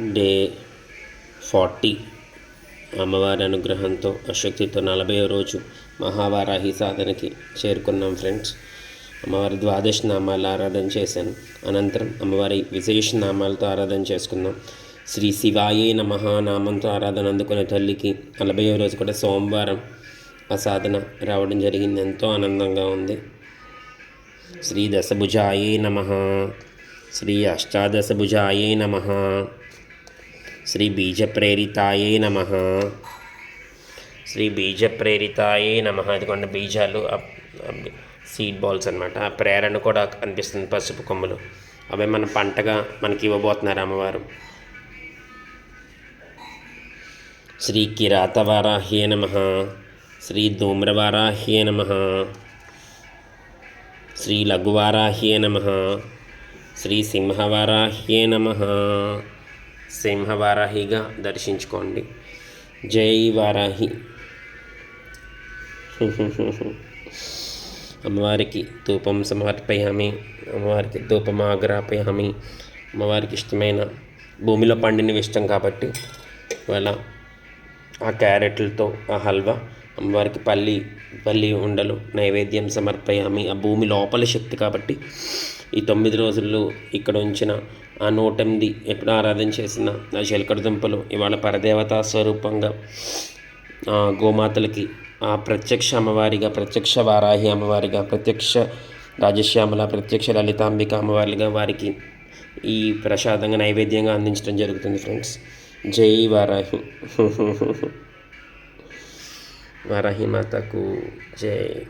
Day forty అమ్మవారి అనుగ్రహంతో అశక్తితో నలభైవ రోజు మహావారాహి సాధనకి చేరుకున్నాం ఫ్రెండ్స్. అమ్మవారి ద్వాదశ నామాలు ఆరాధన చేశాను. అనంతరం అమ్మవారి విశేష నామాలతో ఆరాధన చేసుకున్నాం. శ్రీ శివాయే నమ నామంతో ఆరాధన అందుకునే తల్లికి నలభైవ రోజు కూడా సోమవారం ఆ సాధన రావడం జరిగింది. ఎంతో ఆనందంగా ఉంది. శ్రీ దశభుజాయే నమ. శ్రీ అష్టాదశభుజాయే నమ. శ్రీ బీజప్రేరితాయే నమ. శ్రీ బీజప్రేరితాయే నమ. అదిగొండ బీజాలు సీడ్ బాల్స్ అనమాట ఆ ప్రేరణ కూడా అనిపిస్తుంది పసుపు కొమ్మలు. అవే మన పంటగా మనకి ఇవ్వబోతున్నారు అమ్మవారు. శ్రీ కిరాతవారాహ్యే నమ. శ్రీ ధూమ్రవారాహ్యే నమ. శ్రీ లఘువారాహ్యే నమ. శ్రీ సింహవారాహ్యే నమ. సింహవారాహిగా దర్శించుకోండి. జై వారాహి. అమ్మవారికి ధూపం సమర్పయామి అమ్మవారికి ధూపం ఆగ్రాపయామి. అమ్మవారికి ఇష్టమైన భూమిలో పండినవి ఇష్టం కాబట్టి ఇవాళ ఆ క్యారెట్లతో ఆ హల్వా అమ్మవారికి పల్లి పల్లి ఉండలు నైవేద్యం సమర్పయామి. ఆ భూమి లోపల శక్తి కాబట్టి ఈ తొమ్మిది రోజుల్లో ఇక్కడ ఉంచిన ఆ నూటెనిమిది ఎప్పుడు ఆరాధన చేసిన ఆ చిలకడ దుంపలు ఇవాళ పరదేవతా స్వరూపంగా ఆ గోమాతలకి ఆ ప్రత్యక్ష అమ్మవారిగా ప్రత్యక్ష వారాహి అమ్మవారిగా ప్రత్యక్ష రాజశ్యామల ప్రత్యక్ష లలితాంబిక అమ్మవారిగా వారికి ఈ ప్రసాదంగా నైవేద్యంగా అందించడం జరుగుతుంది ఫ్రెండ్స్. జై వారాహి. వారాహి మాతకు జై.